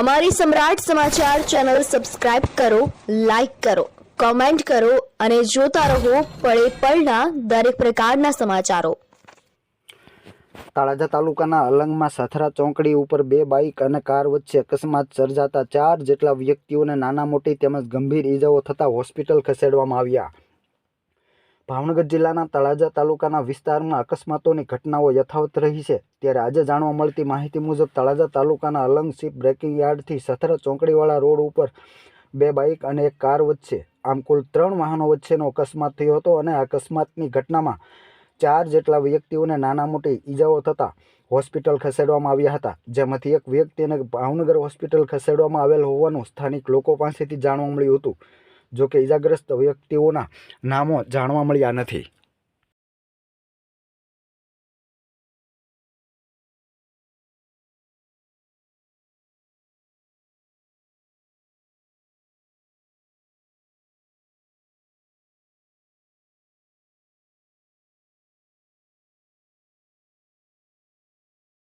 અમારી સમ્રાટ સમાચાર channel subscribe કરો, લાઇક કરો, કોમેન્ટ કરો અને જોતા રહો પળે પળના દરેક પ્રકારના સમાચારો. તળાજા તાલુકાના અલંગમાં સથરા ચોકડી ઉપર બે બાઇક અને કાર વચ્ચે અકસ્માત સર્જાતા ચાર જેટલા વ્યક્તિઓને નાના મોટી તેમજ ગંભીર ઈજાઓ થતાં હોસ્પિટલ ખસેડવામાં આવ્યા. ભાવનગર જિલ્લાના તળાજા તાલુકાના વિસ્તારમાં અકસ્માતોની ઘટનાઓ યથાવત રહી છે. ત્યારે આજે જાણવા મળતી માહિતી મુજબ તળાજા તાલુકાના અલંગ શિપ બ્રેકિંગ યાર્ડથી સથરા ચોકડીવાળા રોડ ઉપર બે બાઇક અને એક કાર વચ્ચે, આમ કુલ ત્રણ વાહનો વચ્ચેનો અકસ્માત થયો હતો અને અકસ્માતની ઘટનામાં ચાર જેટલા વ્યક્તિઓને નાના મોટી ઈજાઓ થતાં હોસ્પિટલ ખસેડવામાં આવ્યા હતા. જેમાંથી એક વ્યક્તિને ભાવનગર હોસ્પિટલ ખસેડવામાં આવેલ હોવાનું સ્થાનિક લોકો પાસેથી જાણવા મળ્યું હતું. જો ઇજાગ્રસ્ત વ્યક્તિઓના નામો જાણવા મળ્યા નથી.